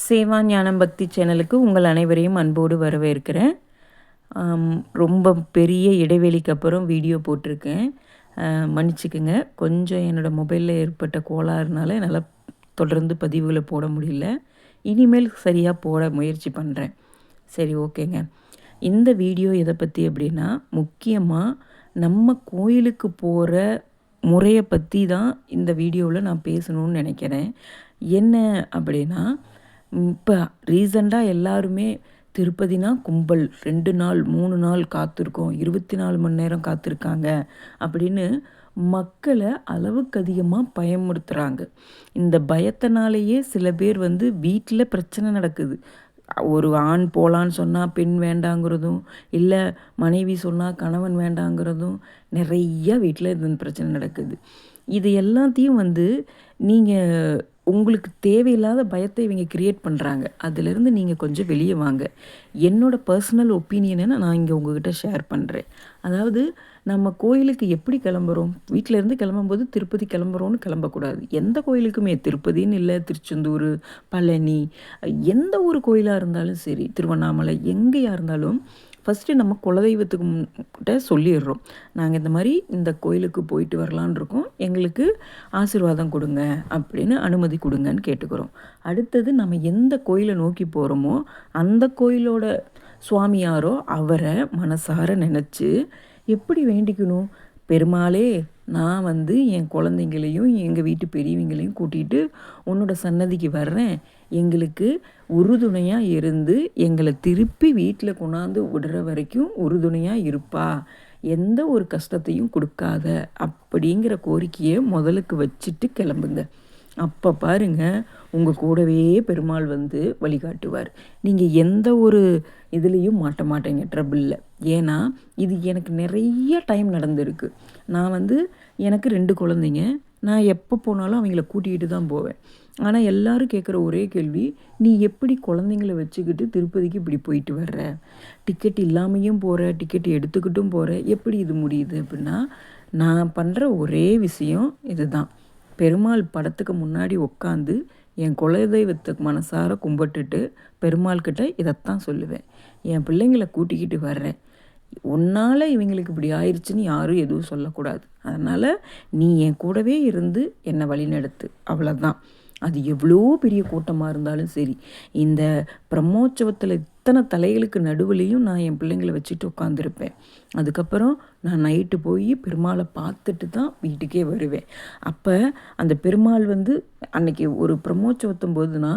சேவா ஞானம் பக்தி சேனலுக்கு உங்கள் அனைவரையும் அன்போடு வரவேற்கிறேன். ரொம்ப பெரிய இடைவெளிக்கு அப்புறம் வீடியோ போட்டிருக்கேன். மன்னிச்சுக்குங்க. கொஞ்சம் என்னோடய மொபைலில் ஏற்பட்ட கோளாறுனால என்னால் தொடர்ந்து பதிவுகளை போட முடியல. இனிமேல் சரியாக போட முயற்சி பண்ணுறேன் சரி ஓகேங்க. இந்த வீடியோ எதை பற்றி அப்படின்னா முக்கியமாக நம்ம கோயிலுக்கு போகிற முறையை பற்றி தான் இந்த வீடியோவில் நான் பேசணும்னு நினைக்கிறேன். என்ன அப்படின்னா இப்போ ரீசண்டாக எல்லாருமே திருப்பதினா கும்பல் ரெண்டு நாள் மூணு நாள் காத்திருக்கோம் இருபத்தி நாலு மணி நேரம் காத்திருக்காங்க அப்படின்னு மக்களை அளவுக்கு அதிகமாக பயமுறுத்துகிறாங்க இந்த பயத்தினாலேயே சில பேர் வந்து வீட்டில் பிரச்சனை நடக்குது. ஒரு ஆண் போகலான்னு சொன்னால் பெண் வேண்டாங்கிறதும் இல்லை மனைவி சொன்னால் கணவன் வேண்டாங்கிறதும் நிறைய வீட்டில் இந்த பிரச்சனை நடக்குது. இது எல்லாத்தையும் வந்து நீங்கள் உங்களுக்கு தேவையில்லாத பயத்தை இவங்க க்ரியேட் பண்ணுறாங்க அதிலிருந்து நீங்கள் கொஞ்சம் வெளியே வாங்க. என்னோடய பர்சனல் ஒப்பீனியனை நான் இங்கே உங்ககிட்ட ஷேர் பண்ணுறேன் அதாவது நம்ம கோயிலுக்கு எப்படி கிளம்புறோம்? வீட்டிலேருந்து கிளம்பும்போது திருப்பதி கிளம்புறோன்னு கிளம்பக்கூடாது. எந்த கோயிலுக்குமே திருப்பதின்னு இல்லை திருச்செந்தூர் பழனி எந்த ஒரு கோயிலாக இருந்தாலும் சரி திருவண்ணாமலை எங்கேயா இருந்தாலும் ஃபஸ்ட்டு நம்ம குலதெய்வத்துக்கு கிட்ட சொல்லிடுறோம். நாங்கள் இந்த மாதிரி இந்த கோயிலுக்கு போயிட்டு வரலான் இருக்கோம். எங்களுக்கு ஆசீர்வாதம் கொடுங்க அப்படின்னு அனுமதி கொடுங்கன்னு கேட்டுக்கிறோம். அடுத்தது நம்ம எந்த கோயிலை நோக்கி போகிறோமோ அந்த கோயிலோட சுவாமியாரோ அவரை மனசார நினச்சி எப்படி வேண்டிக்கணும்? பெருமாளே நான் வந்து என் குழந்தைங்களையும் எங்கள் வீட்டு பெரியவங்களையும் கூட்டிகிட்டு உன்னோட சன்னதிக்கு வர்றேன். எங்களுக்கு உறுதுணையாக இருந்து எங்களை திருப்பி வீட்டில் கொண்டாந்து விடுற வரைக்கும் உறுதுணையாக இருப்பா. எந்த ஒரு கஷ்டத்தையும் கொடுக்காத அப்படிங்கிற கோரிக்கையை முதலுக்கு வச்சுட்டு கிளம்புங்க. அப்போ பாருங்க உங்கள் கூடவே பெருமாள் வந்து வழிகாட்டுவார். நீங்கள் எந்த ஒரு இதுலேயும் மாட்ட மாட்டேங்க ட்ரபிளில் ஏன்னா இது எனக்கு நிறைய டைம் நடந்திருக்கு. நான் வந்து எனக்கு ரெண்டு குழந்தைங்க. நான் எப்போ போனாலும் அவங்கள கூட்டிகிட்டு தான் போவேன். ஆனால் எல்லோரும் கேட்குற ஒரே கேள்வி நீ எப்படி குழந்தைங்கள வச்சுக்கிட்டு திருப்பதிக்கு இப்படி போயிட்டு வர்ற? டிக்கெட் இல்லாமையும் போகிற டிக்கெட் எடுத்துக்கிட்டும் போகிற எப்படி இது முடியுது அப்படின்னா நான் பண்ணுற ஒரே விஷயம் இதுதான். பெருமாள் படத்துக்கு முன்னாடி உட்காந்து என் குலதெய்வத்துக்கு மனசார கும்பிட்டுட்டு பெருமாள்கிட்ட இதைத்தான் சொல்லுவேன். என் பிள்ளைங்களை கூட்டிக்கிட்டு வர்றேன். உன்னால் இவங்களுக்கு இப்படி ஆயிடுச்சுன்னு யாரும் எதுவும் சொல்லக்கூடாது. அதனால் நீ என் கூடவே இருந்து என்னை வழிநடத்து. அவ்வளோதான் அது எவ்வளோ பெரிய கூட்டமாக இருந்தாலும் சரி. இந்த பிரம்மோற்சவத்தில் அத்தனை தலைகளுக்கு நடுவுலையும் நான் என் பிள்ளைங்களை வச்சுட்டு உட்காந்துருப்பேன் அதுக்கப்புறம் நான் நைட்டு போய் பெருமாளை பார்த்துட்டு தான் வீட்டுக்கே வருவேன். அப்போ அந்த பெருமாள் வந்து அன்னைக்கு ஒரு பிரம்மோற்சவத்தும் போதுனா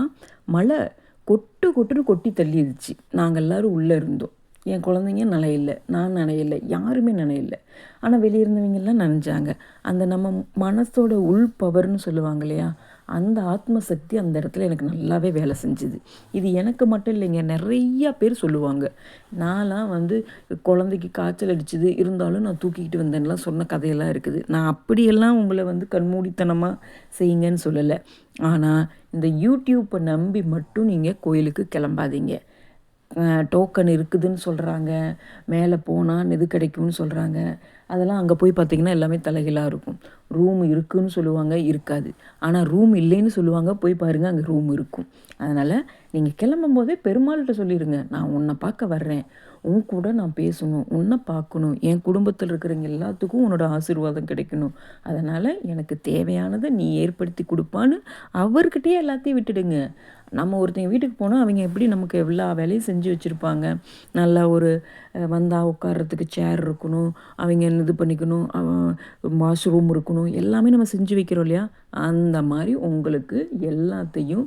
மழை கொட்டு கொட்டுன்னு கொட்டி தள்ளிடுச்சு. நாங்கள் எல்லோரும் உள்ளே இருந்தோம். என் குழந்தைங்க நனையில்லை நான் நனையில்லை யாருமே நனையில்லை ஆனால் வெளியே இருந்தவங்கெல்லாம் நனைஞ்சாங்க. அந்த நம்ம மனசோட உள் பவர்னு சொல்லுவாங்க இல்லையா? அந்த ஆத்ம சக்தி அந்த இடத்துல எனக்கு நல்லாவே வேலை செஞ்சுது. இது எனக்கு மட்டும் இல்லைங்க நிறையா பேர் சொல்லுவாங்க. நான்லாம் வந்து குழந்தைக்கு காய்ச்சல் அடிச்சுது இருந்தாலும் நான் தூக்கிக்கிட்டு வந்தேன்லாம் சொன்ன கதையெல்லாம் இருக்குது. நான் அப்படியெல்லாம் உங்களை வந்து கண்மூடித்தனமாக செய்யுங்கன்னு சொல்லலை. ஆனால் இந்த யூடியூப்பை நம்பி மட்டும் நீங்கள் கோயிலுக்கு கிளம்பாதீங்க. டோக்கன் இருக்குதுன்னு சொல்கிறாங்க மேலே போனால் இது கிடைக்கும்னு சொல்கிறாங்க அதெல்லாம் அங்கே போய் பார்த்திங்கன்னா எல்லாமே தலைகளாக இருக்கும். ரூம் இருக்குதுன்னு சொல்லுவாங்க இருக்காது. ஆனால் ரூம் இல்லைன்னு சொல்லுவாங்க போய் பாருங்கள் அங்கே ரூம் இருக்கும். அதனால் நீங்கள் கிளம்பும் போதே பெருமாள்கிட்ட சொல்லிடுங்க நான் உன்னை பார்க்க வர்றேன். உன் கூட நான் பேசணும். உன்னை பார்க்கணும். என் குடும்பத்தில் இருக்கிறவங்க எல்லாத்துக்கும் உன்னோட ஆசீர்வாதம் கிடைக்கணும். அதனால் எனக்கு தேவையானதை நீ ஏற்படுத்தி கொடுப்பான்னு அவர்கிட்டயே எல்லாத்தையும் விட்டுடுங்க. நம்ம ஒருத்தங்க வீட்டுக்கு போனால் அவங்க எப்படி நமக்கு எல்லா வேலையும் செஞ்சு வச்சுருப்பாங்க? நல்லா ஒரு வந்தால் உட்காரத்துக்கு சேர் இருக்கணும் அவங்க இது பண்ணிக்கணும் வாஷ்ரூம் இருக்கணும் எல்லாமே நம்ம செஞ்சு வைக்கிறோம் இல்லையா? அந்த மாதிரி உங்களுக்கு எல்லாத்தையும்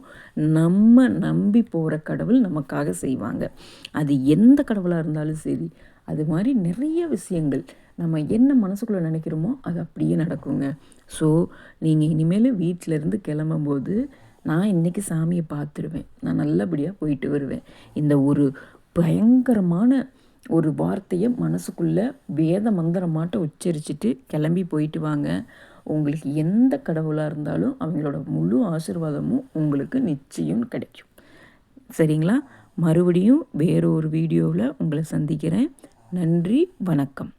நம்ம நம்பி போகிற கடவுள் நமக்காக செய்வாங்க. அது எந்த கடவுளாக இருந்தாலும் சரி அது மாதிரி நிறைய விஷயங்கள் நம்ம என்ன மனசுக்குள்ளே நினைக்கிறோமோ அது அப்படியே நடக்குங்க. ஸோ நீங்கள் இனிமேல் வீட்டிலேருந்து கிளம்பும்போது நான் இன்றைக்கி சாமியை பார்த்துருவேன். நான் நல்லபடியாக போயிட்டு வருவேன். இந்த ஒரு பயங்கரமான ஒரு வார்த்தையை மனசுக்குள்ளே வேத மந்திரமாட்ட உச்சரிச்சுட்டு கிளம்பி போயிட்டு வாங்க. உங்களுக்கு எந்த கடவுளாக இருந்தாலும் அவங்களோட முழு ஆசிர்வாதமும் உங்களுக்கு நிச்சயம் கிடைக்கும். சரிங்களா? மறுபடியும் வேறொரு வீடியோவில் உங்களை சந்திக்கிறேன். நன்றி வணக்கம்.